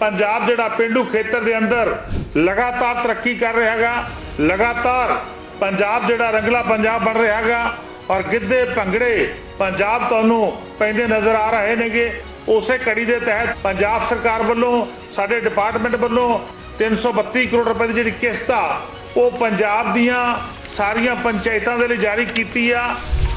ਪੰਜਾਬ ਜਿਹੜਾ ਪਿੰਡੂ ਖੇਤਰ ਦੇ ਅੰਦਰ ਲਗਾਤਾਰ ਤਰੱਕੀ ਕਰ ਰਿਹਾ ਹੈਗਾ, ਲਗਾਤਾਰ ਪੰਜਾਬ ਜਿਹੜਾ ਰੰਗਲਾ ਪੰਜਾਬ ਬਣ ਰਿਹਾ ਹੈਗਾ ਔਰ ਗਿੱਧੇ ਭੰਗੜੇ ਪੰਜਾਬ ਤੁਹਾਨੂੰ ਪੈਂਦੇ ਨਜ਼ਰ ਆ ਰਹੇ ਨੇਗੇ। ਉਸੇ ਕੜੀ ਦੇ ਤਹਿਤ ਪੰਜਾਬ ਸਰਕਾਰ ਵੱਲੋਂ, ਸਾਡੇ ਡਿਪਾਰਟਮੈਂਟ ਵੱਲੋਂ 332 ਕਰੋੜ ਰੁਪਏ ਦੀ ਜਿਹੜੀ ਕਿਸ਼ਤ ਆ, ਉਹ ਪੰਜਾਬ ਦੀਆਂ ਸਾਰੀਆਂ ਪੰਚਾਇਤਾਂ ਦੇ ਲਈ ਜਾਰੀ ਕੀਤੀ ਆ।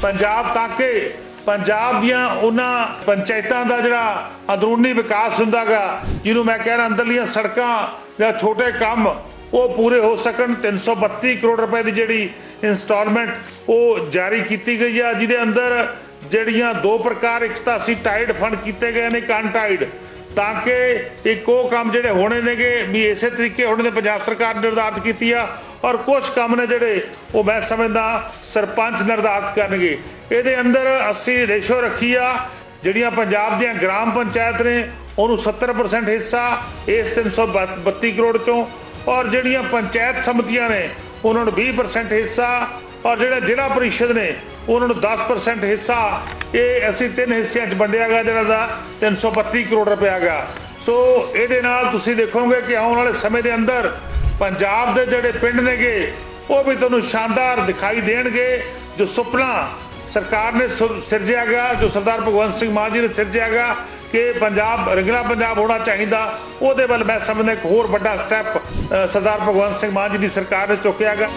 ਪੰਜਾਬ ਤਾਂ ਕਿ ਪੰਜਾਬ ਦੀਆਂ ਉਹਨਾਂ ਪੰਚਾਇਤਾਂ ਦਾ ਜਿਹੜਾ ਅੰਦਰੂਨੀ ਵਿਕਾਸ ਹੁੰਦਾਗਾ, ਜਿਹਨੂੰ ਮੈਂ ਕਹਿਣਾ ਅੰਦਰਲੀਆਂ ਸੜਕਾਂ ਜਾਂ ਛੋਟੇ ਕੰਮ, ਉਹ ਪੂਰੇ ਹੋ ਸਕਣ। 332 ਕਰੋੜ ਰੁਪਏ ਦੀ ਜਿਹੜੀ ਇਨਸਟਾਲਮੈਂਟ ਉਹ ਜਾਰੀ ਕੀਤੀ ਗਈ ਆ। ਜਿਹਦੇ ਅੰਦਰ ਜਿਹੜੀਆਂ ਦੋ ਪ੍ਰਕਾਰ, ਇੱਕ ਤਾਂ ਅਸੀਂ ਟਾਈਡ ਫੰਡ ਕੀਤੇ ਗਏ ਨੇ ਇੱਕ ਅਨਟਾਈਡ ਤਾਂ ਕਿ ਇੱਕ ਉਹ ਕੰਮ ਜਿਹੜੇ ਹੋਣੇ ਨੇਗੇ, ਵੀ ਇਸੇ ਤਰੀਕੇ ਹੋਣੇ ਨੇ ਪੰਜਾਬ ਸਰਕਾਰ ਨਿਰਧਾਰਤ ਕੀਤੀ ਆ ਔਰ ਕੁਝ ਕੰਮ ਨੇ ਜਿਹੜੇ ਉਹ ਮੈਂ ਸਮਝਦਾ ਸਰਪੰਚ ਨਿਰਧਾਰਤ ਕਰਨਗੇ। ਇਹਦੇ ਅੰਦਰ ਅਸੀਂ ਰੇਸ਼ੋ ਰੱਖੀ ਆ, ਜਿਹੜੀਆਂ ਪੰਜਾਬ ਦੀਆਂ ਗ੍ਰਾਮ ਪੰਚਾਇਤ ਨੇ, ਉਹਨੂੰ 70% ਹਿੱਸਾ ਇਸ 332 ਕਰੋੜ ਚੋਂ, ਔਰ ਜਿਹੜੀਆਂ ਪੰਚਾਇਤ ਸਮਿਤੀਆਂ ਨੇ, ਉਹਨਾਂ ਨੂੰ 20% ਹਿੱਸਾ ਔਰ ਜਿਹੜਾ ਜ਼ਿਲ੍ਹਾ ਪਰਿਸ਼ਦ ਨੇ, ਉਹਨਾਂ ਨੂੰ 10% ਹਿੱਸਾ, ਇਹ ਅਸੀਂ ਤਿੰਨ ਹਿੱਸਿਆਂ 'ਚ ਵੰਡਿਆ ਗਿਆ, ਜਿਹੜਾ ਦਾ 332 ਕਰੋੜ ਰੁਪਇਆ ਗਾ ਸੋ ਇਹਦੇ ਨਾਲ ਤੁਸੀਂ ਦੇਖੋਗੇ ਕਿ ਆਉਣ ਵਾਲੇ ਸਮੇਂ ਦੇ ਅੰਦਰ ਪੰਜਾਬ ਦੇ ਜਿਹੜੇ ਪਿੰਡ ਨੇਗੇ, ਉਹ ਵੀ ਤੁਹਾਨੂੰ ਸ਼ਾਨਦਾਰ ਦਿਖਾਈ ਦੇਣਗੇ, ਜੋ ਸੁਪਨਾ ਸਰਕਾਰ ਨੇ ਸੁ- ਸਿਰਜਿਆ ਗਿਆ, ਜੋ ਸਰਦਾਰ ਭਗਵੰਤ ਸਿੰਘ ਮਾਨ ਜੀ ਨੇ ਸਿਰਜਿਆ ਗਿਆ ਕਿ ਪੰਜਾਬ, ਰੰਗਲਾ ਪੰਜਾਬ ਹੋਣਾ ਚਾਹੀਦਾ। ਉਹਦੇ ਵੱਲ ਮੈਂ ਸਮਝਦਾ ਇੱਕ ਹੋਰ ਵੱਡਾ ਸਟੈਪ ਸਰਦਾਰ ਭਗਵੰਤ ਸਿੰਘ ਮਾਨ ਜੀ ਦੀ ਸਰਕਾਰ ਨੇ ਚੁੱਕਿਆ ਗਿਆ।